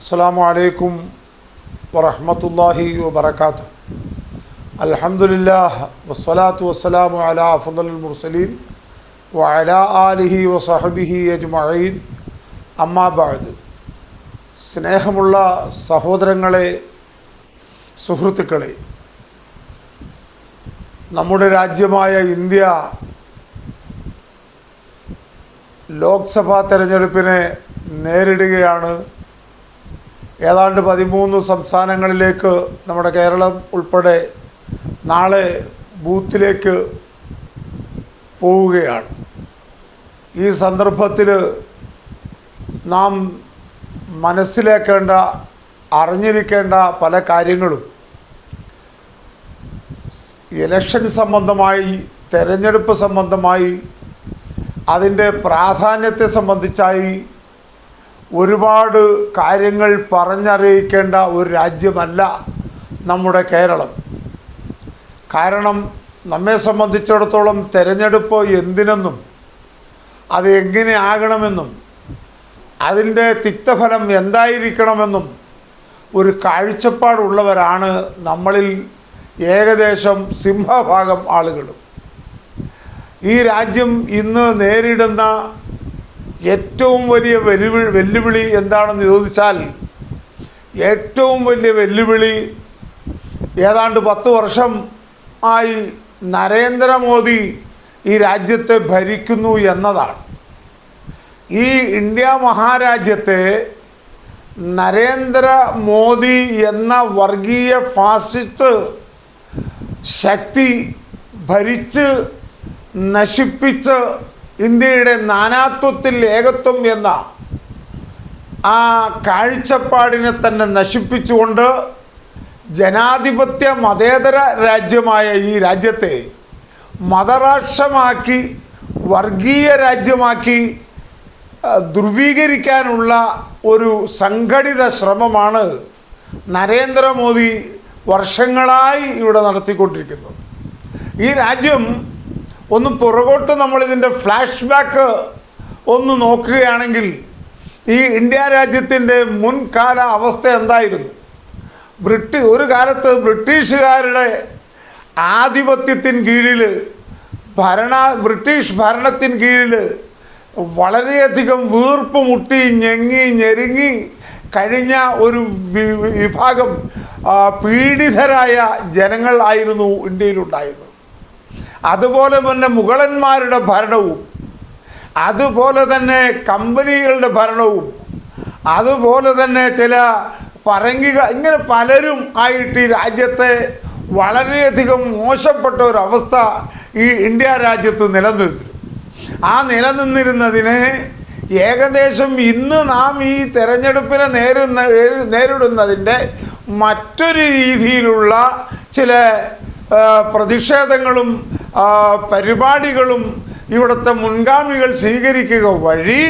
അസ്സാമു അലൈക്കും വറഹമത്തല്ലാഹി വബർക്കാത്തു അലഹമുല്ലാ വസ്സലാത്തു വസ്സലാമു അല അഫുൽ മുർസലീൻ വഅല ആലിഹി വസഹബിഹി അജ്മഈൻ. അമ്മാബാദ് സ്നേഹമുള്ള സഹോദരങ്ങളെ സുഹൃത്തുക്കളെ നമ്മുടെ രാജ്യമായ ഇന്ത്യ ലോക്സഭാ തെരഞ്ഞെടുപ്പിനെ നേരിടുകയാണ് ഏതാണ്ട് പതിമൂന്ന് സംസ്ഥാനങ്ങളിലേക്ക് നമ്മുടെ കേരളം ഉൾപ്പെടെ നാളെ ബൂത്തിലേക്ക് പോവുകയാണ്. ഈ സന്ദർഭത്തിൽ നാം മനസ്സിലാക്കേണ്ട അറിഞ്ഞിരിക്കേണ്ട പല കാര്യങ്ങളും ഇലക്ഷൻ സംബന്ധമായി തെരഞ്ഞെടുപ്പ് സംബന്ധമായി അതിന്റെ പ്രാധാന്യത്തെ സംബന്ധിച്ചായി ഒരുപാട് കാര്യങ്ങൾ പറഞ്ഞറിയിക്കേണ്ട ഒരു രാജ്യമല്ല നമ്മുടെ കേരളം. കാരണം നമ്മെ സംബന്ധിച്ചിടത്തോളം തിരഞ്ഞെടുപ്പ് എന്തിനെന്നും അത് എങ്ങനെ ആകണമെന്നും അതിന്റെ തിക്തഫലം എന്തായിരിക്കണമെന്നും ഒരു കാഴ്ചപ്പാടുള്ളവരാണ് നമ്മളിൽ ഏകദേശം സിംഹഭാഗം ആളുകളും. ഈ രാജ്യം ഇന്ന് നേരിടുന്ന ഏറ്റവും വലിയ വെല്ലുവിളി വെല്ലുവിളി എന്താണെന്ന് ചോദിച്ചാൽ ഏറ്റവും വലിയ വെല്ലുവിളി ഏതാണ്ട് പത്ത് വർഷം ആയി നരേന്ദ്രമോദി ഈ രാജ്യത്തെ ഭരിക്കുന്നു എന്നതാണ്. ഈ ഇന്ത്യ മഹാരാജ്യത്തെ നരേന്ദ്ര മോദി എന്ന വർഗീയ ഫാസിസ്റ്റ് ശക്തി ഭരിച്ച് നശിപ്പിച്ച് ഇന്ത്യയുടെ നാനാത്വത്തിൽ ഏകത്വം എന്ന ആ കാഴ്ചപ്പാടിനെ തന്നെ നശിപ്പിച്ചുകൊണ്ട് ജനാധിപത്യ മതേതര രാജ്യമായ ഈ രാജ്യത്തെ മതരാഷ്ട്രമാക്കി വർഗീയ രാജ്യമാക്കി ദുർവീകരിക്കാനുള്ള ഒരു സംഘടിത ശ്രമമാണ് നരേന്ദ്രമോദി വർഷങ്ങളായി ഇവിടെ നടത്തിക്കൊണ്ടിരിക്കുന്നത്. ഈ രാജ്യം ഒന്ന് പുറകോട്ട് നമ്മളിതിന്റെ ഫ്ലാഷ് ബാക്ക് ഒന്ന് നോക്കുകയാണെങ്കിൽ ഈ ഇന്ത്യ രാജ്യത്തിന്റെ മുൻകാല അവസ്ഥ എന്തായിരുന്നു? ബ്രിട്ടി ഒരു കാലത്ത് ബ്രിട്ടീഷുകാരുടെ ആധിപത്യത്തിന് കീഴിൽ ഭരണ ബ്രിട്ടീഷ് ഭരണത്തിന് കീഴിൽ വളരെയധികം വീർപ്പ് മുട്ടി ഞെങ്ങി ഞെരുങ്ങി കഴിഞ്ഞ ഒരു വിഭാഗം പീഡിതരായ ജനങ്ങൾ ആയിരുന്നു ഇന്ത്യയിലുണ്ടായിരുന്നത്. അതുപോലെ തന്നെ മുഗളന്മാരുടെ ഭരണവും അതുപോലെ തന്നെ കമ്പനികളുടെ ഭരണവും അതുപോലെ തന്നെ ചില പറങ്കികൾ ഇങ്ങനെ പലരും ആയിട്ട് ഈ രാജ്യത്തെ വളരെയധികം മോശപ്പെട്ട ഒരവസ്ഥ ഈ ഇന്ത്യ രാജ്യത്ത് നിലനിന്നിരുന്നു. ആ നിലനിന്നിരുന്നതിന് ഏകദേശം ഇന്ന് നാം ഈ തെരഞ്ഞെടുപ്പിനെ നേരിടുന്ന നേരിടുന്നതിന്റെ മറ്റൊരു രീതിയിലുള്ള ചില പ്രതിഷേധങ്ങളും പരിപാടികളും ഇവിടുത്തെ മുൻഗാമികൾ സ്വീകരിക്കുക വഴി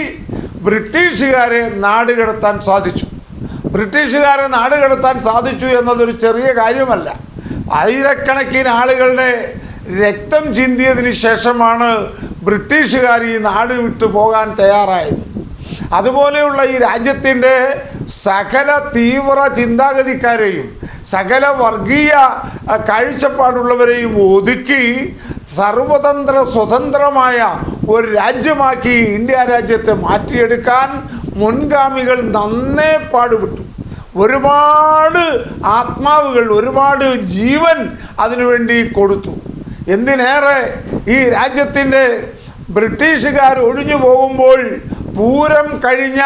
ബ്രിട്ടീഷുകാരെ നാടുകടത്താൻ സാധിച്ചു. ബ്രിട്ടീഷുകാരെ നാടുകടത്താൻ സാധിച്ചു എന്നതൊരു ചെറിയ കാര്യമല്ല. ആയിരക്കണക്കിന് ആളുകളുടെ രക്തം ചിന്തിയതിന് ശേഷമാണ് ബ്രിട്ടീഷുകാർ ഈ നാട് വിട്ടു പോകാൻ തയ്യാറായത്. അതുപോലെയുള്ള ഈ രാജ്യത്തിന്റെ സകല തീവ്ര ചിന്താഗതിക്കാരെയും സകല വർഗീയ കാഴ്ചപ്പാടുള്ളവരെയും ഒതുക്കി സർവതന്ത്ര സ്വതന്ത്രമായ ഒരു രാജ്യമാക്കി ഇന്ത്യ രാജ്യത്തെ മാറ്റിയെടുക്കാൻ മുൻഗാമികൾ നന്നേ പാടുപെട്ടു. ഒരുപാട് ആത്മാവുകൾ ഒരുപാട് ജീവൻ അതിനുവേണ്ടി കൊടുത്തു. എന്തിനേറെ ഈ രാജ്യത്തിന്റെ ബ്രിട്ടീഷുകാർ ഒഴിഞ്ഞു പോകുമ്പോൾ പൂരം കഴിഞ്ഞ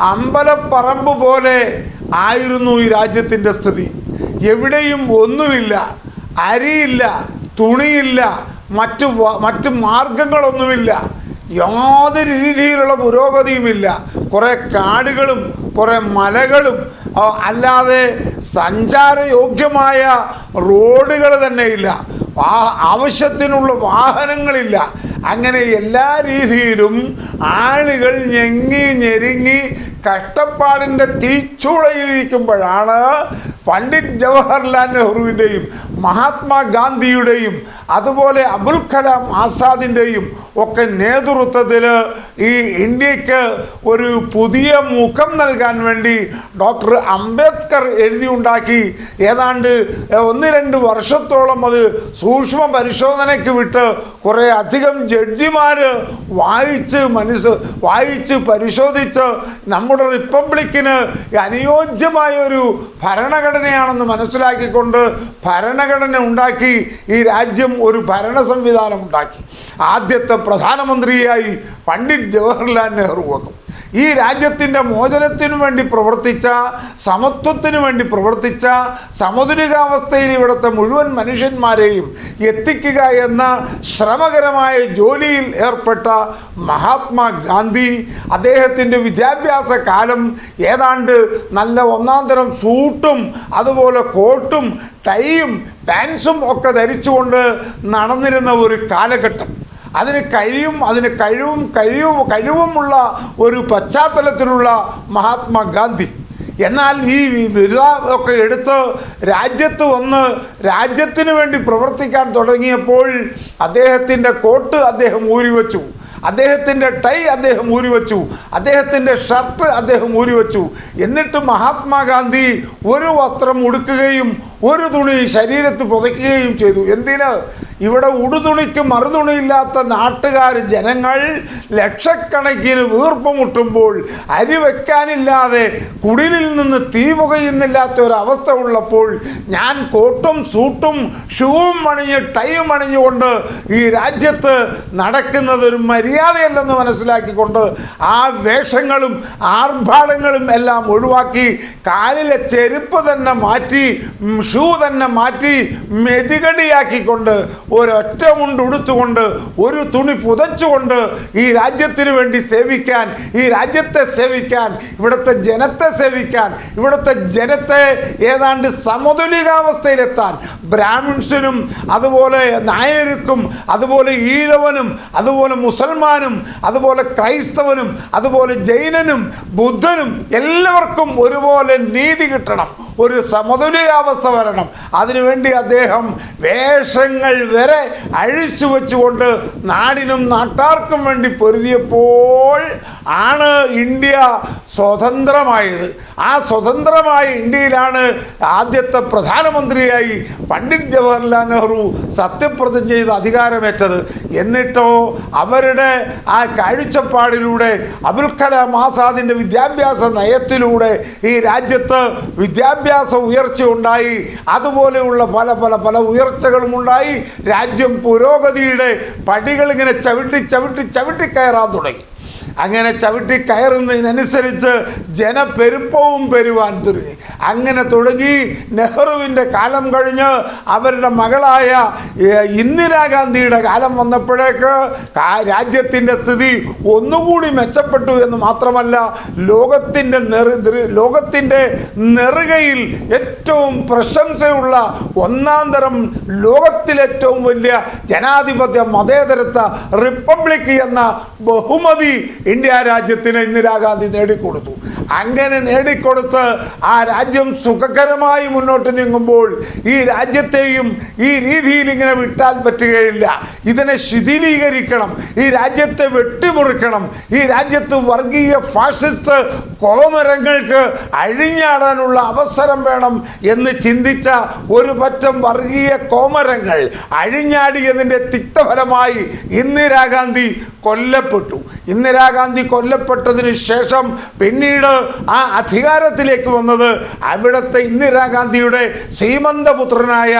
അമ്പലപ്പറമ്പ് പോലെ ആയിരുന്നു ഈ രാജ്യത്തിന്റെ സ്ഥിതി. എവിടെയും ഒന്നുമില്ല. അരിയില്ല തുണിയില്ല മറ്റ് മറ്റ് മാർഗങ്ങളൊന്നുമില്ല. യാതൊരു രീതിയിലുള്ള പുരോഗതിയുമില്ല. കുറേ കാടുകളും കുറേ മലകളും അല്ലാതെ സഞ്ചാരയോഗ്യമായ റോഡുകൾ തന്നെയില്ല വാ- ആവശ്യത്തിനുള്ള വാഹനങ്ങളില്ല. അങ്ങനെ എല്ലാ രീതിയിലും ആളുകൾ ഞെങ്ങി ഞെരുങ്ങി കഷ്ടപ്പാടിന്റെ തീച്ചൂളയിലിരിക്കുമ്പോഴാണ് പണ്ഡിറ്റ് ജവഹർലാൽ നെഹ്റുവിന്റെയും മഹാത്മാഗാന്ധിയുടെയും അതുപോലെ അബുൽ കലാം ആസാദിന്റെയും ഒക്കെ നേതൃത്വത്തിൽ ഈ ഇന്ത്യയ്ക്ക് ഒരു പുതിയ മുഖം നൽകാൻ വേണ്ടി ഡോക്ടർ അംബേദ്കർ എഴുതിയുണ്ടാക്കി. ഏതാണ്ട് ഒന്ന് രണ്ട് വർഷത്തോളം അത് സൂക്ഷ്മ പരിശോധനയ്ക്ക് വിട്ട് കുറേ അധികം ജഡ്ജിമാർ വായിച്ച് മനസ്സ് വായിച്ച് പരിശോധിച്ച് നമ്മുടെ റിപ്പബ്ലിക്കിന് അനുയോജ്യമായ ഒരു ഭരണഘടനയാണെന്ന് മനസ്സിലാക്കിക്കൊണ്ട് ഭരണഘടന ഉണ്ടാക്കി ഈ രാജ്യം ഒരു ഭരണ സംവിധാനം ഉണ്ടാക്കി. ആദ്യത്തെ പ്രധാനമന്ത്രിയായി പണ്ഡിറ്റ് ജവഹർലാൽ നെഹ്റു വന്നു. ഈ രാജ്യത്തിന്റെ മോചനത്തിനു വേണ്ടി പ്രവർത്തിച്ച സമത്വത്തിനു വേണ്ടി പ്രവർത്തിച്ച സമതുലികാവസ്ഥയിൽ ഇവിടുത്തെ മുഴുവൻ മനുഷ്യന്മാരെയും എത്തിക്കുക എന്ന ശ്രമകരമായ ജോലിയിൽ ഏർപ്പെട്ട മഹാത്മാഗാന്ധി അദ്ദേഹത്തിന്റെ വിദ്യാഭ്യാസ കാലം ഏതാണ്ട് നല്ല ഒന്നാം തരം സൂട്ടും അതുപോലെ കോട്ടും ടൈയും പാൻസും ഒക്കെ ധരിച്ചുകൊണ്ട് നടന്നിരുന്ന ഒരു കാലഘട്ടം. അതിന് കഴിയും അതിന് കഴിവും കഴിവും കഴിവുമുള്ള ഒരു പശ്ചാത്തലത്തിലുള്ള മഹാത്മാഗാന്ധി. എന്നാൽ ഈ ബിരുദ ഒക്കെ എടുത്ത് രാജ്യത്ത് വന്ന് രാജ്യത്തിന് വേണ്ടി പ്രവർത്തിക്കാൻ തുടങ്ങിയപ്പോൾ അദ്ദേഹത്തിന്റെ കോട്ട് അദ്ദേഹം ഊരിവെച്ചു അദ്ദേഹത്തിന്റെ ടൈ അദ്ദേഹം ഊരിവെച്ചു അദ്ദേഹത്തിന്റെ ഷർട്ട് അദ്ദേഹം ഊരിവെച്ചു എന്നിട്ട് മഹാത്മാഗാന്ധി ഒരു വസ്ത്രം ഉടുക്കുകയും ഒരു തുണി ശരീരത്ത് പുതയ്ക്കുകയും ചെയ്തു. എന്തിന്? ഇവിടെ ഉടുതുണിക്ക് മറുതുണിയില്ലാത്ത നാട്ടുകാർ ജനങ്ങൾ ലക്ഷക്കണക്കിന് വീർപ്പ് മുട്ടുമ്പോൾ അരി വെക്കാനില്ലാതെ കുടിലിൽ നിന്ന് തീ പുകയുന്നില്ലാത്ത ഒരവസ്ഥ ഉള്ളപ്പോൾ ഞാൻ കോട്ടും സൂട്ടും ഷൂവും അണിഞ്ഞ് ടൈം അണിഞ്ഞുകൊണ്ട് ഈ രാജ്യത്ത് നടക്കുന്നത് ഒരു മര്യാദയല്ലെന്ന് മനസ്സിലാക്കിക്കൊണ്ട് ആ വേഷങ്ങളും ആർഭാടങ്ങളും എല്ലാം ഒഴിവാക്കി കാലിലെ ചെരുപ്പ് തന്നെ മാറ്റി ഷൂ തന്നെ മാറ്റി മെതികടിയാക്കിക്കൊണ്ട് ഒരൊറ്റ മുണ്ട് ഉടുത്തുകൊണ്ട് ഒരു തുണി പുതച്ചുകൊണ്ട് ഈ രാജ്യത്തിന് വേണ്ടി സേവിക്കാൻ ഈ രാജ്യത്തെ സേവിക്കാൻ ഇവിടുത്തെ ജനത്തെ സേവിക്കാൻ ഇവിടുത്തെ ജനത്തെ ഏതാണ്ട് സമതുലികാവസ്ഥയിലെത്താൻ ബ്രാഹ്മിൺസിനും അതുപോലെ നായർക്കും അതുപോലെ ഈഴവനും അതുപോലെ മുസൽമാനും അതുപോലെ ക്രൈസ്തവനും അതുപോലെ ജൈനനും ബുദ്ധനും എല്ലാവർക്കും ഒരുപോലെ നീതി കിട്ടണം. ഒരു സമതുലിതാവസ്ഥ വരണം. അതിനുവേണ്ടി അദ്ദേഹം വേഷങ്ങൾ വരെ അഴിച്ചു വെച്ചുകൊണ്ട് നാടിനും നാട്ടാർക്കും വേണ്ടി പൊരുതിയപ്പോൾ ആണ് ഇന്ത്യ സ്വതന്ത്രമായത്. ആ സ്വതന്ത്രമായ ഇന്ത്യയിലാണ് ആദ്യത്തെ പ്രധാനമന്ത്രിയായി പണ്ഡിറ്റ് ജവഹർലാൽ നെഹ്റു സത്യപ്രതിജ്ഞ ചെയ്ത് അധികാരമേറ്റത്. എന്നിട്ടോ അവരുടെ ആ കാഴ്ചപ്പാടിലൂടെ അബുൽ കലാം ആസാദിന്റെ വിദ്യാഭ്യാസ നയത്തിലൂടെ ഈ രാജ്യത്ത് വിദ്യാഭ്യാസ ഉയർച്ച ഉണ്ടായി. അതുപോലെയുള്ള പല പല പല ഉയർച്ചകളും ഉണ്ടായി. രാജ്യം പുരോഗതിയുടെ പടികൾ ഇങ്ങനെ ചവിട്ടി ചവിട്ടി ചവിട്ടി കയറാൻ തുടങ്ങി. അങ്ങനെ ചവിട്ടി കയറുന്നതിനനുസരിച്ച് ജനപ്പെരുപ്പവും പെരുവാൻ തുടങ്ങി. അങ്ങനെ തുടങ്ങി നെഹ്റുവിന്റെ കാലം കഴിഞ്ഞ് അവരുടെ മകളായ ഇന്ദിരാഗാന്ധിയുടെ കാലം വന്നപ്പോഴേക്ക് രാജ്യത്തിന്റെ സ്ഥിതി ഒന്നുകൂടി മെച്ചപ്പെട്ടു എന്ന് മാത്രമല്ല ലോകത്തിന്റെ നെറു ലോകത്തിന്റെ നെറുകയിൽ ഏറ്റവും പ്രശംസയുള്ള ഒന്നാം തരം ലോകത്തിലേറ്റവും വലിയ ജനാധിപത്യ മതേതരത്വ റിപ്പബ്ലിക് എന്ന ബഹുമതി ഇന്ത്യ രാജ്യത്തിന് ഇന്ദിരാഗാന്ധി നേടിക്കൊടുത്തു. അങ്ങനെ നേടിക്കൊടുത്ത് ആ രാജ്യം സുഖകരമായി മുന്നോട്ട് നീങ്ങുമ്പോൾ ഈ രാജ്യത്തെയും ഈ രീതിയിൽ ഇങ്ങനെ വിട്ടാൽ പറ്റുകയില്ല. ഇതിനെ ശിഥിലീകരിക്കണം. ഈ രാജ്യത്തെ വെട്ടിമുറിക്കണം. ഈ രാജ്യത്ത് വർഗീയ ഫാഷിസ്റ്റ് കോമരങ്ങൾക്ക് അഴിഞ്ഞാടാനുള്ള അവസരം വേണം എന്ന് ചിന്തിച്ച ഒരു പറ്റം വർഗീയ കോമരങ്ങൾ അഴിഞ്ഞാടിയതിന്റെ തിക്തഫലമായി ഇന്ദിരാഗാന്ധി കൊല്ലപ്പെട്ടു. ഇന്ദിരാഗാന്ധി കൊല്ലപ്പെട്ടതിന് ശേഷം പിന്നീട് ആ അധികാരത്തിലേക്ക് വന്നത് അവിടുത്തെ ഇന്ദിരാഗാന്ധിയുടെ സീമന്തപുത്രനായ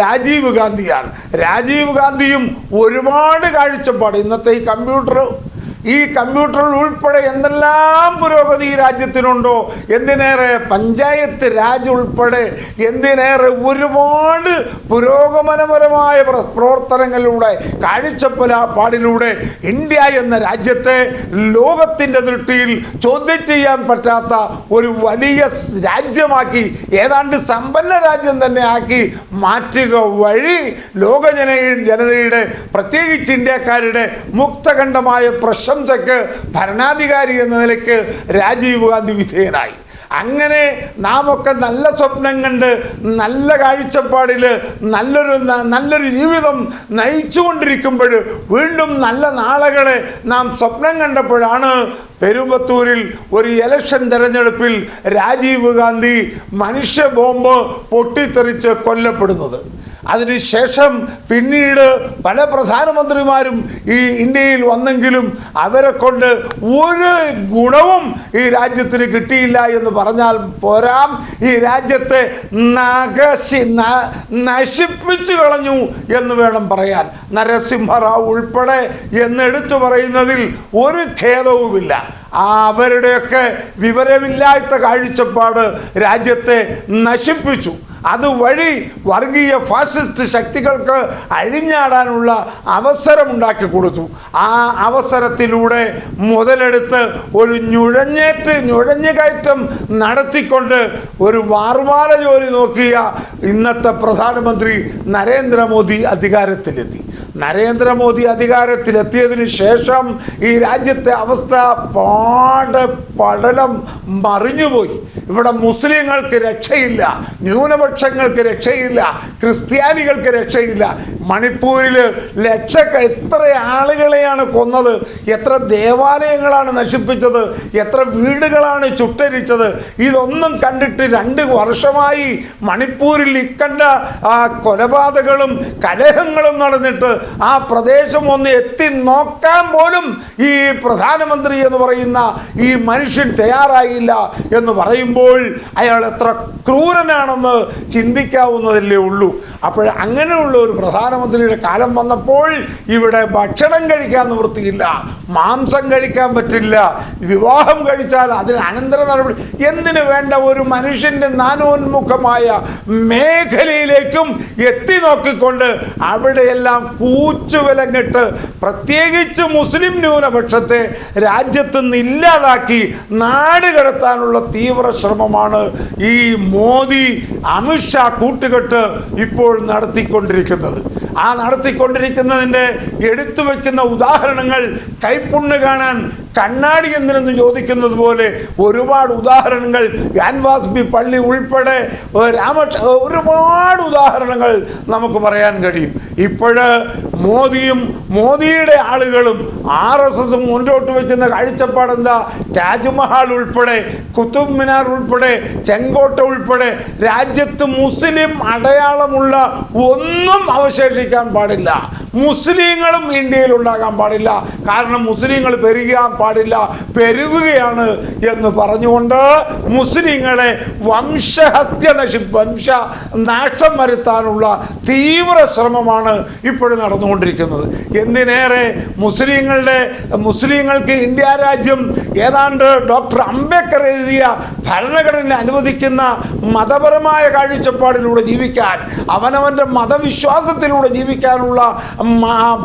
രാജീവ് ഗാന്ധിയാണ്. രാജീവ് ഗാന്ധിയും ഒരുപാട് കാഴ്ചപ്പാട്. ഇന്നത്തെ ഈ കമ്പ്യൂട്ടർ ഈ കമ്പ്യൂട്ടറിൽ ഉൾപ്പെടെ എന്തെല്ലാം പുരോഗതി ഈ രാജ്യത്തിനുണ്ടോ? എന്തിനേറെ പഞ്ചായത്ത് രാജ് ഉൾപ്പെടെ എന്തിനേറെ ഒരുപാട് പുരോഗമനപരമായ പ്ര- പ്രവർത്തനങ്ങളിലൂടെ കാഴ്ചപ്പല പാടിലൂടെ ഇന്ത്യ എന്ന രാജ്യത്തെ ലോകത്തിന്റെ ദൃഷ്ടിയിൽ ചോദ്യം ചെയ്യാൻ പറ്റാത്ത ഒരു വലിയ രാജ്യമാക്കി ഏതാണ്ട് സമ്പന്ന രാജ്യം തന്നെ ആക്കി മാറ്റുക വഴി ലോകജന ജനതയുടെ പ്രത്യേകിച്ച് ഇന്ത്യക്കാരുടെ മുക്തഖണ്ഡമായ പ്രശംസയ്ക്ക് ഭരണാധികാരി എന്ന നിലയ്ക്ക് രാജീവ് ഗാന്ധി വിധേയനായി. അങ്ങനെ നാം ഒക്കെ നല്ല സ്വപ്നം കണ്ട് നല്ല കാഴ്ചപ്പാടിൽ നല്ലൊരു നല്ലൊരു ജീവിതം നയിച്ചുകൊണ്ടിരിക്കുമ്പോൾ വീണ്ടും നല്ല നാളുകളെ നാം സ്വപ്നം കണ്ടപ്പോഴാണ് പെരുമ്പത്തൂരിൽ ഒരു ഇലക്ഷൻ തെരഞ്ഞെടുപ്പിൽ രാജീവ് ഗാന്ധി മനുഷ്യ ബോംബ് പൊട്ടിത്തെറിച്ച് കൊല്ലപ്പെടുന്നത്. അതിനുശേഷം പിന്നീട് പല പ്രധാനമന്ത്രിമാരും ഈ ഇന്ത്യയിൽ വന്നെങ്കിലും അവരെ കൊണ്ട് ഒരു ഗുണവും ഈ രാജ്യത്തിന് കിട്ടിയില്ല എന്ന് പറഞ്ഞാൽ പോരാം. ഈ രാജ്യത്തെ നഗശി നശിപ്പിച്ചു കളഞ്ഞു എന്ന് വേണം പറയാൻ. നരസിംഹറാവു ഉൾപ്പെടെ എന്നെടുത്തു പറയുന്നതിൽ ഒരു ഖേദവുമില്ല. അവരുടെയൊക്കെ വിവരമില്ലാത്ത കാഴ്ചപ്പാട് രാജ്യത്തെ നശിപ്പിച്ചു. അതുവഴി വർഗീയ ഫാസിസ്റ്റ് ശക്തികൾക്ക് അഴിഞ്ഞാടാനുള്ള അവസരമുണ്ടാക്കി കൊടുത്തു. ആ അവസരത്തിലൂടെ മുതലെടുത്ത് ഒരു നുഴഞ്ഞേറ്റ് നുഴഞ്ഞുകയറ്റം നടത്തിക്കൊണ്ട് ഒരു വാർമാല ജോലി നോക്കിയ ഇന്നത്തെ പ്രധാനമന്ത്രി നരേന്ദ്രമോദി അധികാരത്തിലെത്തി. നരേന്ദ്രമോദി അധികാരത്തിലെത്തിയതിനു ശേഷം ഈ രാജ്യത്തെ അവസ്ഥ പാടെ പടലം മറിഞ്ഞുപോയി. ഇവിടെ മുസ്ലിങ്ങൾക്ക് രക്ഷയില്ല ന്യൂനപക്ഷങ്ങൾക്ക് രക്ഷയില്ല ക്രിസ്ത്യാനികൾക്ക് രക്ഷയില്ല. മണിപ്പൂരിൽ ലക്ഷ എത്ര ആളുകളെയാണ് കൊന്നത് എത്ര ദേവാലയങ്ങളാണ് നശിപ്പിച്ചത് എത്ര വീടുകളാണ് ചുട്ടരിച്ചത് ഇതൊന്നും കണ്ടിട്ട് രണ്ട് വർഷമായി മണിപ്പൂരിൽ ഇക്കണ്ട കൊലപാതകങ്ങളും കലഹങ്ങളും നടന്നിട്ട് ആ പ്രദേശം ഒന്ന് എത്തി നോക്കാൻ പോലും ഈ പ്രധാനമന്ത്രി എന്ന് പറയുന്ന ഈ മനുഷ്യൻ തയ്യാറായില്ല എന്ന് പറയുമ്പോൾ അയാൾ എത്ര ക്രൂരനാണെന്ന് ചിന്തിക്കാവുന്നതല്ലേ ഉള്ളൂ. അപ്പോൾ അങ്ങനെയുള്ള ഒരു പ്രധാനമന്ത്രിയുടെ കാലം വന്നപ്പോൾ ഇവിടെ ഭക്ഷണം കഴിക്കാൻ നിവൃത്തിയില്ല മാംസം കഴിക്കാൻ പറ്റില്ല വിവാഹം കഴിച്ചാൽ അതിന് അനന്തര നടപടി. എന്തിനു വേണ്ട ഒരു മനുഷ്യന്റെ നാനോന്മുഖമായ മേഖലയിലേക്കും എത്തി നോക്കിക്കൊണ്ട് അവിടെയെല്ലാം കൂച്ചുവിലങ്ങിട്ട് പ്രത്യേകിച്ച് മുസ്ലിം ന്യൂനപക്ഷത്തെ രാജ്യത്ത് നിന്ന് ഇല്ലാതാക്കി നാട് കടത്താനുള്ള തീവ്ര ശ്രമമാണ് ഈ മോദി അമിത്ഷാ കൂട്ടുകെട്ട് ഇപ്പോൾ നടത്തിക്കൊണ്ടിരിക്കുന്നത്. ആ നടത്തിക്കൊണ്ടിരിക്കുന്നതിന്റെ എടുത്തു വയ്ക്കുന്ന ഉദാഹരണങ്ങൾ കൈപ്പുണ്ണ് കാണാൻ കണ്ണാടി എന്തിനെന്ന് ചോദിക്കുന്നത് പോലെ ഒരുപാട് ഉദാഹരണങ്ങൾ യാൻവാസ്ബി പള്ളി ഉൾപ്പെടെ രാമക്ഷ ഒരുപാട് ഉദാഹരണങ്ങൾ നമുക്ക് പറയാൻ കഴിയും. ഇപ്പോഴ് മോദിയും മോദിയുടെ ആളുകളും ആർ എസ് എസും മുന്നോട്ട് വയ്ക്കുന്ന കാഴ്ചപ്പാടെന്താ താജ്മഹാൽ ഉൾപ്പെടെ കുത്തുബ് മിനാർ ഉൾപ്പെടെ ചെങ്കോട്ട ഉൾപ്പെടെ രാജ്യത്ത് മുസ്ലിം അടയാളമുള്ള ഒന്നും അവശേഷിക്കാൻ പാടില്ല. മുസ്ലിങ്ങളും ഇന്ത്യയിൽ ഉണ്ടാകാൻ പാടില്ല. കാരണം മുസ്ലിങ്ങൾ പെരുകാൻ പാടില്ല പെരുകുകയാണ് എന്ന് പറഞ്ഞുകൊണ്ട് മുസ്ലിങ്ങളെ വംശഹത്യ നശി വംശ നാശം വരുത്താനുള്ള തീവ്ര ശ്രമമാണ് ഇപ്പോഴും നടന്നുകൊണ്ടിരിക്കുന്നത്. എന്തിനേറെ മുസ്ലിങ്ങളുടെ മുസ്ലിങ്ങൾക്ക് ഇന്ത്യ രാജ്യം ഏതാണ്ട് ഡോക്ടർ അംബേദ്കർ എഴുതിയ ഭരണഘടന അനുവദിക്കുന്ന മതപരമായ കാഴ്ചപ്പാടിലൂടെ ജീവിക്കാൻ അവനവന്റെ മതവിശ്വാസത്തിലൂടെ ജീവിക്കാനുള്ള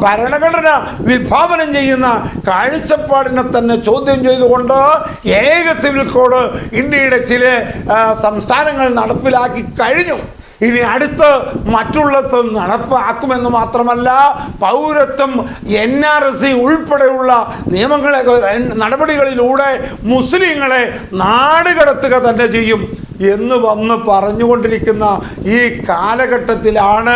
ഭരണഘടന വിഭാവനം ചെയ്യുന്ന കാഴ്ചപ്പാടിനെ തന്നെ ചോദ്യം ചെയ്തുകൊണ്ട് ഏക സിവിൽ കോഡ് ഇന്ത്യയുടെ ചില സംസ്ഥാനങ്ങൾ നടപ്പിലാക്കി കഴിഞ്ഞു. ഇനി അടുത്ത് മറ്റുള്ളത് നടപ്പാക്കുമെന്ന് മാത്രമല്ല പൗരത്വം എൻ ആർ എസ് സി ഉൾപ്പെടെയുള്ള നിയമങ്ങളെ നടപടികളിലൂടെ മുസ്ലിങ്ങളെ നാടുകടത്തുക തന്നെ ചെയ്യും. എന്ന് വന്ന് പറഞ്ഞുകൊണ്ടിരിക്കുന്ന ഈ കാലഘട്ടത്തിലാണ്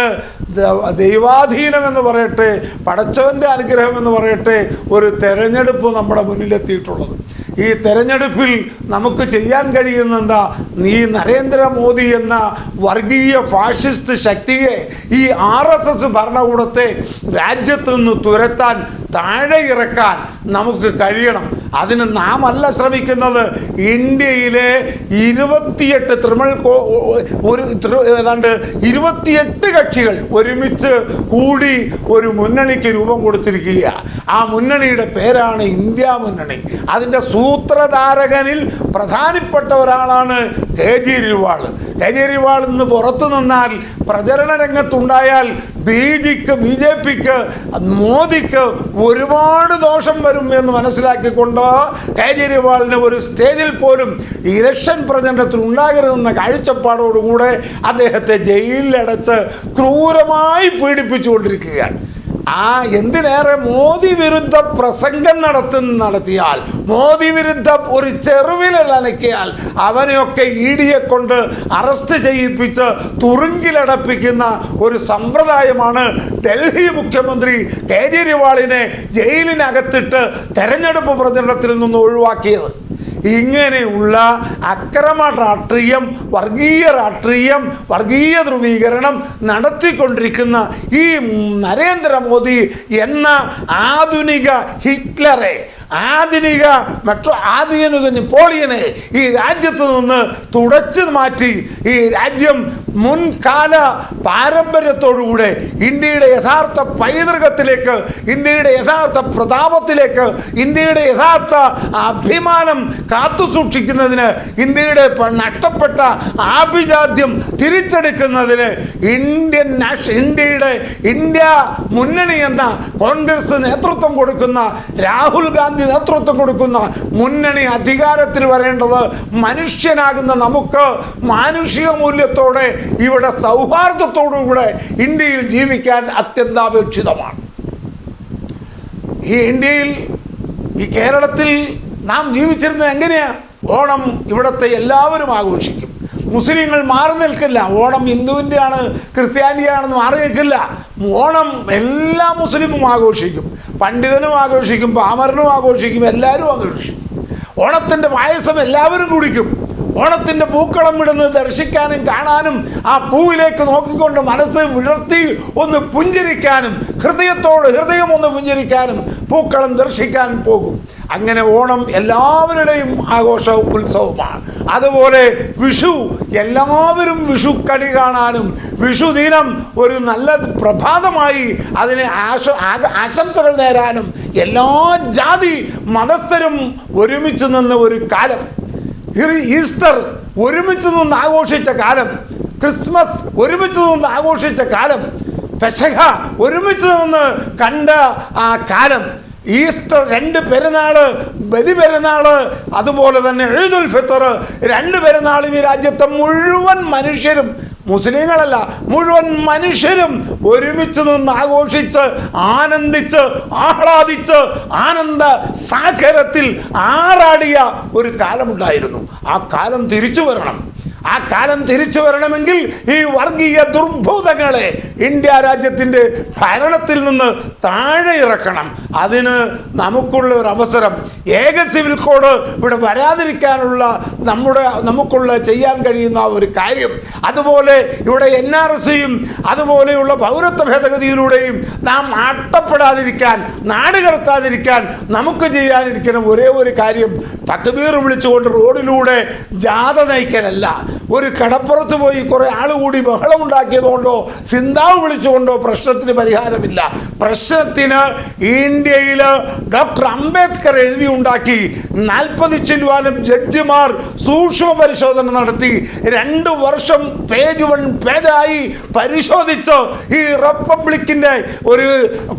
ദൈവാധീനം എന്ന് പറയട്ടെ പടച്ചവന്റെ അനുഗ്രഹം എന്ന് പറയട്ടെ ഒരു തെരഞ്ഞെടുപ്പ് നമ്മുടെ മുന്നിലെത്തിയിട്ടുള്ളത്. ഈ തെരഞ്ഞെടുപ്പിൽ നമുക്ക് ചെയ്യാൻ കഴിയുന്ന എന്താ? നീ നരേന്ദ്രമോദി എന്ന വർഗീയ ഫാഷിസ്റ്റ് ശക്തിയെ ഈ ആർ എസ് എസ് ഭരണകൂടത്തെ രാജ്യത്തു നിന്ന് തുരത്താൻ താഴെ ഇറക്കാൻ നമുക്ക് കഴിയണം. അതിന് നാം അല്ല ശ്രമിക്കുന്നത്. ഇന്ത്യയിലെ ഇരുപത്തിയെട്ട് തൃണമൂൽ ഒരു ഏതാണ്ട് ഇരുപത്തിയെട്ട് കക്ഷികൾ ഒരുമിച്ച് കൂടി ഒരു മുന്നണിക്ക് രൂപം കൊടുത്തിരിക്കുക ആ മുന്നണിയുടെ പേരാണ് ഇന്ത്യ മുന്നണി. അതിന്റെ സൂത്രധാരകനിൽ പ്രധാനപ്പെട്ട ഒരാളാണ് കെ ജി കേജ്രിവാൾ കേജ്രിവാൾ ഇന്ന് പുറത്തു നിന്നാൽ പ്രചരണ രംഗത്തുണ്ടായാൽ ബി ജിക്ക് ബി ജെ പിക്ക് മോദിക്ക് ഒരുപാട് ദോഷം വരും എന്ന് മനസ്സിലാക്കിക്കൊണ്ട് കേജ്രിവാളിന് ഒരു സ്റ്റേജിൽ പോലും ഇലക്ഷൻ പ്രചരണത്തിൽ ഉണ്ടാകരുതെന്ന കാഴ്ചപ്പാടോടുകൂടെ അദ്ദേഹത്തെ ജയിലിലടച്ച് ക്രൂരമായി പീഡിപ്പിച്ചുകൊണ്ടിരിക്കുകയാണ്. ആ എന്തിനേറെ മോദി വിരുദ്ധ പ്രസംഗം നടത്തുന്ന നടത്തിയാൽ മോദി വിരുദ്ധ ഒരു ചെറുവിരൽ അനക്കിയാൽ അവനെയൊക്കെ ഇ ഡിയെ കൊണ്ട് അറസ്റ്റ് ചെയ്യിപ്പിച്ച് തുറുങ്കിലടപ്പിക്കുന്ന ഒരു സമ്പ്രദായമാണ് ഡൽഹി മുഖ്യമന്ത്രി കേജ്രിവാളിനെ ജയിലിനകത്തിട്ട് തെരഞ്ഞെടുപ്പ് പ്രചരണത്തിൽ നിന്ന് ഒഴിവാക്കിയത്. ഇങ്ങനെയുള്ള അക്രമ രാഷ്ട്രീയം വർഗീയ രാഷ്ട്രീയം വർഗീയ ധ്രുവീകരണം നടത്തിക്കൊണ്ടിരിക്കുന്ന ഈ നരേന്ദ്രമോദി എന്ന ആധുനിക ഹിറ്റ്ലറെ ആധുനിക മെട്രോ ആധുനിക നെപ്പോളിയനെ ഈ രാജ്യത്ത് നിന്ന് തുടച്ചു മാറ്റി ഈ രാജ്യം മുൻകാല പാരമ്പര്യത്തോടുകൂടെ ഇന്ത്യയുടെ യഥാർത്ഥ പൈതൃകത്തിലേക്ക് ഇന്ത്യയുടെ യഥാർത്ഥ പ്രതാപത്തിലേക്ക് ഇന്ത്യയുടെ യഥാർത്ഥ അഭിമാനം കാത്തു സൂക്ഷിക്കുന്നതിന് ഇന്ത്യയുടെ നഷ്ടപ്പെട്ട ആഭിജാത്യം തിരിച്ചെടുക്കുന്നതിന് ഇന്ത്യൻ നാഷ ഇന്ത്യയുടെ ഇന്ത്യ മുന്നണി എന്ന കോൺഗ്രസ് നേതൃത്വം കൊടുക്കുന്ന രാഹുൽ ഗാന്ധി നേതൃത്വം കൊടുക്കുന്ന മുന്നണി അധികാരത്തിൽ വരേണ്ടത് മനുഷ്യനാകുന്ന നമുക്ക് മാനുഷിക മൂല്യത്തോടെ ഇവിടെ സൗഹാർദ്ദത്തോടുകൂടെ ഇന്ത്യയിൽ ജീവിക്കാൻ അത്യന്താപേക്ഷിതമാണ്. ഈ ഇന്ത്യയിൽ ഈ കേരളത്തിൽ നാം ജീവിച്ചിരുന്നത് എങ്ങനെയാ? ഓണം ഇവിടുത്തെ എല്ലാവരും ആഘോഷിക്കും. മുസ്ലിങ്ങൾ മാറി നിൽക്കില്ല. ഓണം ഹിന്ദുവിന്റെയാണ് ക്രിസ്ത്യാനിയാണെന്ന് മാറി നിൽക്കില്ല. ഓണം എല്ലാ മുസ്ലിമും ആഘോഷിക്കും. പണ്ഡിതനും ആഘോഷിക്കും പാമരനും ആഘോഷിക്കും എല്ലാവരും ആഘോഷിക്കും. ഓണത്തിന്റെ പായസം എല്ലാവരും കുടിക്കും. ഓണത്തിന്റെ പൂക്കളം വിടുന്ന് ദർശിക്കാനും കാണാനും ആ പൂവിലേക്ക് നോക്കിക്കൊണ്ട് മനസ്സ് വിടർത്തി ഒന്ന് പുഞ്ചിരിക്കാനും ഹൃദയത്തോട് ഹൃദയം ഒന്ന് പുഞ്ചിരിക്കാനും പൂക്കളം ദർശിക്കാൻ പോകും. അങ്ങനെ ഓണം എല്ലാവരുടെയും ആഘോഷ ഉത്സവമാണ്. അതുപോലെ വിഷു എല്ലാവരും വിഷു കണി കാണാനും വിഷു ദിനം ഒരു നല്ല പ്രഭാതമായി അതിനെ ആശ ആശംസകൾ നേരാനും എല്ലാ ജാതി മതസ്ഥരും ഒരുമിച്ച് നിന്ന ഒരു കാലം. ഈസ്റ്റർ ഒരുമിച്ച് നിന്ന് ആഘോഷിച്ച കാലം ക്രിസ്മസ് ഒരുമിച്ച് നിന്ന് ആഘോഷിച്ച കാലം പെസഹ ഒരുമിച്ച് നിന്ന് കണ്ട ആ കാലം ഈസ്റ്റർ രണ്ട് പെരുന്നാൾ ബലി പെരുന്നാൾ അതുപോലെ തന്നെ എഴുതുൽ ഫിത്തർ രണ്ട് പെരുന്നാളും ഈ രാജ്യത്തെ മുഴുവൻ മനുഷ്യരും മുസ്ലിങ്ങളല്ല മുഴുവൻ മനുഷ്യരും ഒരുമിച്ച് നിന്ന് ആഘോഷിച്ച് ആനന്ദിച്ച് ആഹ്ലാദിച്ച് ആനന്ദ സാഗരത്തിൽ ആറാടിയ ഒരു കാലമുണ്ടായിരുന്നു. ആ കാലം തിരിച്ചു വരണം. ആ കാലം തിരിച്ചു വരണമെങ്കിൽ ഈ വർഗീയ ദുർഭൂതങ്ങളെ ഇന്ത്യ രാജ്യത്തിന്റെ ഭരണത്തിൽ നിന്ന് താഴെ ഇറക്കണം. അതിന് നമുക്കുള്ള ഒരു അവസരം. ഏക സിവിൽ കോഡ് ഇവിടെ വരാതിരിക്കാനുള്ള നമ്മുടെ നമുക്കുള്ള ചെയ്യാൻ കഴിയുന്ന ഒരു കാര്യം. അതുപോലെ ഇവിടെ എൻ ആർ സിയും അതുപോലെയുള്ള പൗരത്വ ഭേദഗതിയിലൂടെയും നാം ആട്ടപ്പെടാതിരിക്കാൻ നാട് കടത്താതിരിക്കാൻ നമുക്ക് ചെയ്യാനിരിക്കുന്ന ഒരേ ഒരു കാര്യം തക്ബീർ വിളിച്ചുകൊണ്ട് റോഡിലൂടെ ജാഥ നയിക്കലല്ല. ഒരു കടപ്പുറത്ത് പോയി കുറെ ആൾ കൂടി ബഹളമുണ്ടാക്കിയതുകൊണ്ടോ സിന്താവ് വിളിച്ചുകൊണ്ടോ പ്രശ്നത്തിന് പരിഹാരമില്ല. പ്രശ്നത്തിന് ഇന്ത്യയിൽ ഡോക്ടർ അംബേദ്കർ എഴുതി ഉണ്ടാക്കി നാൽപ്പത് ചില്ലുവാനും ജഡ്ജിമാർ സൂക്ഷ്മ പരിശോധന നടത്തി. രണ്ട് വർഷം പേജ് വൺ പേജായി പരിശോധിച്ച് ഈ റിപ്പബ്ലിക്കിന്റെ ഒരു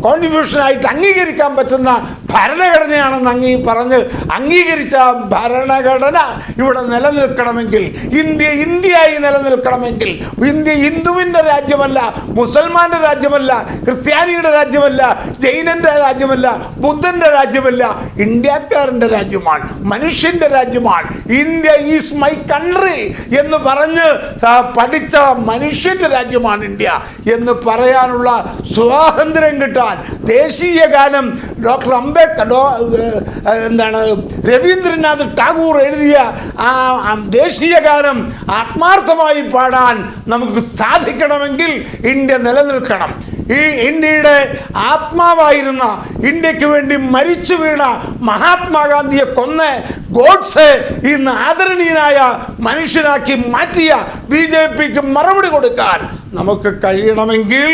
കോൺസ്റ്റിറ്റ്യൂഷനായിട്ട് അംഗീകരിക്കാൻ പറ്റുന്ന ഭരണഘടനയാണെന്ന് അങ്ങീ പറഞ്ഞ് അംഗീകരിച്ച ഭരണഘടന ഇവിടെ നിലനിൽക്കണമെങ്കിൽ ഇന്ത്യ ഇന്ത്യയായി നിലനിൽക്കണമെങ്കിൽ ഇന്ത്യ ഹിന്ദുവിന്റെ രാജ്യമല്ല മുസൽമാന്റെ രാജ്യമല്ല ക്രിസ്ത്യാനിയുടെ രാജ്യമല്ല ജൈനന്റെ രാജ്യമല്ല ബുദ്ധന്റെ രാജ്യമല്ല. ഇന്ത്യക്കാരന്റെ രാജ്യമാണ് മനുഷ്യന്റെ രാജ്യമാണ്. ഇന്ത്യ ഈസ് മൈ കൺട്രി എന്ന് പറഞ്ഞ് പഠിച്ച മനുഷ്യന്റെ രാജ്യമാണ് ഇന്ത്യ എന്ന് പറയാനുള്ള സ്വാതന്ത്ര്യം കിട്ടാൻ ദേശീയ ഗാനം ഡോക്ടർ അംബേദ്കർ എന്താണ് രവീന്ദ്രനാഥ് ടാഗോർ എഴുതിയ ആ ദേശീയ ഗാനം ആത്മാർത്ഥമായി പാടാൻ നമുക്ക് സാധിക്കണമെങ്കിൽ ഇന്ത്യ നിലനിൽക്കണം. ഈ ഇന്ത്യയുടെ ആത്മാവായിരുന്ന ഇന്ത്യയ്ക്ക് വേണ്ടി മരിച്ചു വീണ മഹാത്മാഗാന്ധിയെ കൊന്ന് ഗോഡ്സെ ഇന്ന് ആദരണീയനായ മനുഷ്യനാക്കി മാറ്റിയ ബി ജെ പിക്ക് മറുപടി കൊടുക്കാൻ നമുക്ക് കഴിയണമെങ്കിൽ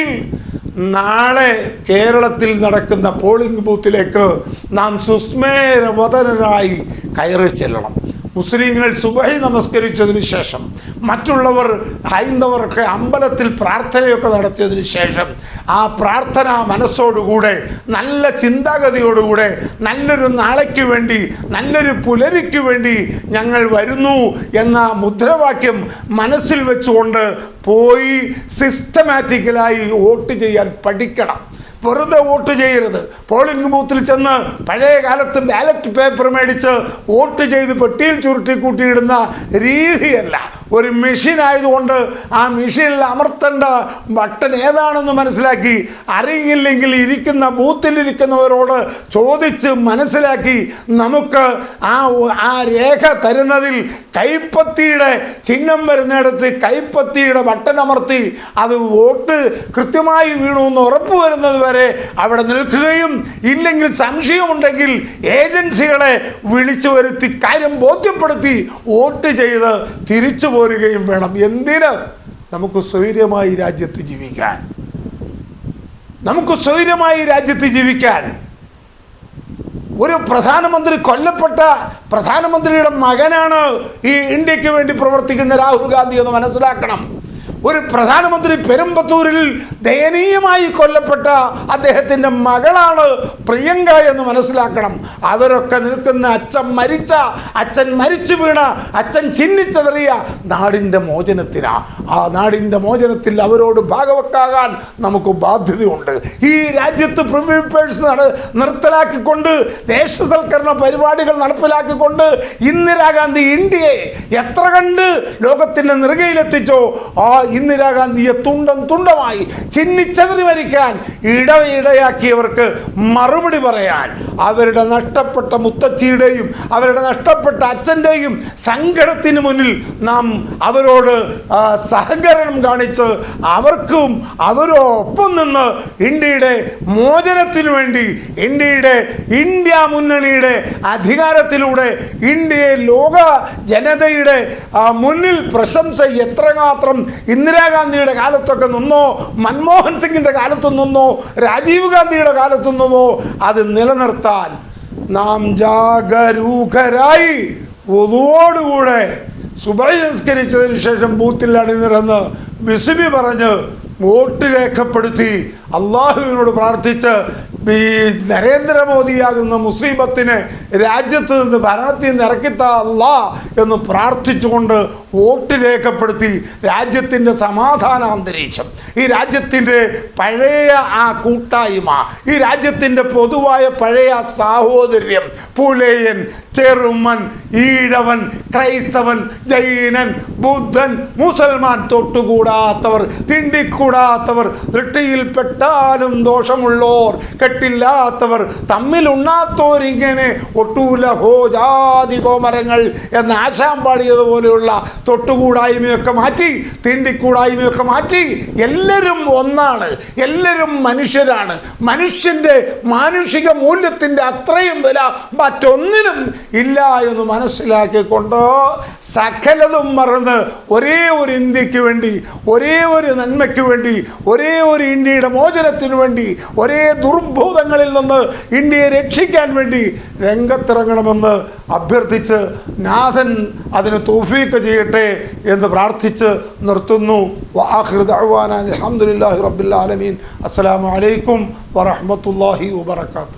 നാളെ കേരളത്തിൽ നടക്കുന്ന പോളിംഗ് ബൂത്തിലേക്ക് നാം സുസ്മേരവതരായി കയറി ചെല്ലണം. മുസ്ലിങ്ങൾ സുബഹി നമസ്കരിച്ചതിന് ശേഷം മറ്റുള്ളവർ ഹൈന്ദവർക്ക് അമ്പലത്തിൽ പ്രാർത്ഥനയൊക്കെ നടത്തിയതിന് ശേഷം ആ പ്രാർത്ഥന മനസ്സോടുകൂടെ നല്ല ചിന്താഗതിയോടുകൂടെ നല്ലൊരു നാളേക്ക് വേണ്ടി നല്ലൊരു പുലരിക്ക് വേണ്ടി ഞങ്ങൾ വരുന്നു എന്ന മുദ്രാവാക്യം മനസ്സിൽ വെച്ചുകൊണ്ട് പോയി സിസ്റ്റമാറ്റിക്കലായി വോട്ട് ചെയ്യാൻ പഠിക്കണം. വെറുതെ വോട്ട് ചെയ്യരുത്. പോളിംഗ് ബൂത്തിൽ ചെന്ന് പഴയ കാലത്ത് ബാലറ്റ് പേപ്പർ മേടിച്ച് വോട്ട് ചെയ്ത് പെട്ടിയിൽ ചുരുട്ടി കൂട്ടിയിടുന്ന രീതിയല്ല ഒരു മെഷീൻ ആയതുകൊണ്ട് ആ മെഷീനിൽ അമർത്തേണ്ട ബട്ടൺ ഏതാണെന്ന് മനസ്സിലാക്കി അറിയില്ലെങ്കിൽ ഇരിക്കുന്ന ബൂത്തിലിരിക്കുന്നവരോട് ചോദിച്ച് മനസ്സിലാക്കി നമുക്ക് ആ ആ രേഖ തരുന്നതിൽ കൈപ്പത്തിയുടെ ചിഹ്നം വരുന്നിടത്ത് കൈപ്പത്തിയുടെ ബട്ടൺ അമർത്തി അത് വോട്ട് കൃത്യമായി വീണു എന്ന് ഉറപ്പ് വരുന്നത് വരെ അവിടെ നിൽക്കുകയും ഇല്ലെങ്കിൽ സംശയമുണ്ടെങ്കിൽ ഏജൻസികളെ വിളിച്ചു വരുത്തി കാര്യം ബോധ്യപ്പെടുത്തി വോട്ട് ചെയ്ത് തിരിച്ചു പോരുകയും വേണം. എന്തിന്? നമുക്ക് സ്വൈര്യമായി രാജ്യത്ത് ജീവിക്കാൻ. നമുക്ക് സ്വൈര്യമായി രാജ്യത്ത് ജീവിക്കാൻ. ഒരു പ്രധാനമന്ത്രി കൊല്ലപ്പെട്ട പ്രധാനമന്ത്രിയുടെ മകനാണ് ഈ ഇന്ത്യയ്ക്ക് വേണ്ടി പ്രവർത്തിക്കുന്ന രാഹുൽ ഗാന്ധി എന്ന് മനസ്സിലാക്കണം. ഒരു പ്രധാനമന്ത്രി പെരുമ്പത്തൂരിൽ ദയനീയമായി കൊല്ലപ്പെട്ട അദ്ദേഹത്തിന്റെ മകളാണ് പ്രിയങ്ക എന്ന് മനസ്സിലാക്കണം. അവരൊക്കെ നിൽക്കുന്ന അച്ഛൻ മരിച്ച അച്ഛൻ മരിച്ചു വീണ അച്ഛൻ ചിഹ്നിച്ചതറിയ നാടിന്റെ മോചനത്തിനാ. ആ നാടിന്റെ മോചനത്തിൽ അവരോട് ഭാഗവക്കാകാൻ നമുക്ക് ബാധ്യതയുണ്ട്. ഈ രാജ്യത്ത് പ്രിവിപ്പേഴ്സ് നട നിർത്തലാക്കിക്കൊണ്ട് ദേശസൽക്കരണ പരിപാടികൾ നടപ്പിലാക്കിക്കൊണ്ട് ഇന്ദിരാഗാന്ധി ഇന്ത്യയെ എത്ര കണ്ട് ലോകത്തിന്റെ നെറുകയിലെത്തിച്ചോ? ആ ഇന്ദിരാഗാന്ധിയെ തുണ്ടം തുണ്ടമായി ചിന്നിച്ചതറി മരിക്കാൻ ഇടയിടയാക്കിയവർക്ക് മറുപടി പറയാൻ അവരുടെ നഷ്ടപ്പെട്ട മുത്തച്ഛിയുടെയും അവരുടെ നഷ്ടപ്പെട്ട അച്ഛന്റെയും സങ്കടത്തിന് മുന്നിൽ നാം അവരോട് സഹകരണം കാണിച്ച് അവർക്കും അവരോടൊപ്പം നിന്ന് ഇന്ത്യയുടെ മോചനത്തിനു വേണ്ടി ഇന്ത്യയുടെ ഇന്ത്യ മുന്നണിയുടെ അധികാരത്തിലൂടെ ഇന്ത്യയെ ലോക ജനതയുടെ ആ, മുന്നിൽ പ്രശംസ എത്രമാത്രം ഇന്ദിരാഗാന്ധിയുടെ കാലത്തൊക്കെ നിന്നോ മൻമോഹൻ സിംഗിന്റെ കാലത്ത് നിന്നോ രാജീവ് ഗാന്ധിയുടെ കാലത്ത് നിന്നോ അത് നിലനിർത്താൻ നാം ജാഗരൂകരായി ഒതുവോടുകൂടെ സുബൈ സംസ്കരിച്ചതിന് ശേഷം ബൂത്തിൽ അണിനിരന്ന് ബിസുബി പറഞ്ഞ് വോട്ട് രേഖപ്പെടുത്തി അള്ളാഹുവിനോട് പ്രാർത്ഥിച്ച് ഈ നരേന്ദ്രമോദിയാകുന്ന മുസ്ലിമത്തിന് രാജ്യത്ത് നിന്ന് ഭരണത്തിൽ അല്ലാ എന്ന് പ്രാർത്ഥിച്ചുകൊണ്ട് വോട്ട് രേഖപ്പെടുത്തി രാജ്യത്തിന്റെ സമാധാന അന്തരീക്ഷം ഈ രാജ്യത്തിന്റെ പഴയ ആ കൂട്ടായ്മ ഈ രാജ്യത്തിന്റെ പൊതുവായ പഴയ സാഹോദര്യം പുലയൻ ചെറുമൻ ഈഴവൻ ക്രൈസ്തവൻ ജൈനൻ ബുദ്ധൻ മുസൽമാൻ തൊട്ടുകൂടാത്തവർ തിണ്ടിക്കൂടാത്തവർ ദൃഷ്ടിയിൽപ്പെട്ടാലും ദോഷമുള്ളോർ കെട്ടില്ലാത്തവർ തമ്മിലുണ്ണാത്തോരിങ്ങനെ ഒട്ടൂല ഹോ ജാതി കോമരങ്ങൾ എന്ന ആശാൻ പാടിയതുപോലെയുള്ള തൊട്ടുകൂടായ്മയൊക്കെ മാറ്റി തിണ്ടിക്കൂടായ്മയൊക്കെ മാറ്റി എല്ലാവരും ഒന്നാണ് എല്ലാവരും മനുഷ്യരാണ്. മനുഷ്യന്റെ മാനുഷിക മൂല്യത്തിന്റെ അത്രയും വില മറ്റൊന്നിനും ഇല്ല എന്ന് മനസ്സിലാക്കിക്കൊണ്ട് സകലതും മറന്ന് ഒരേ ഒരു ഇന്ത്യയ്ക്ക് വേണ്ടി ഒരേ ഒരു നന്മയ്ക്ക് വേണ്ടി ഒരേ ഒരു ഇന്ത്യയുടെ മോചനത്തിനു വേണ്ടി ഒരേ ദുർഭൂതങ്ങളിൽ നിന്ന് ഇന്ത്യയെ രക്ഷിക്കാൻ വേണ്ടി രംഗത്തിറങ്ങണമെന്ന് അഭ്യർത്ഥിച്ച് നാഥൻ അതിന് തോഫീക്ക് ചെയ്യട്ടെ എന്ന് പ്രാർത്ഥിച്ച് നിർത്തുന്നു. അലഹമുല്ലാഹി റബ്ബിൽ ആലമീൻ. അസ്സലാമു അലൈക്കും വറഹ്മത്തുള്ളാഹി വബറകാതുഹു.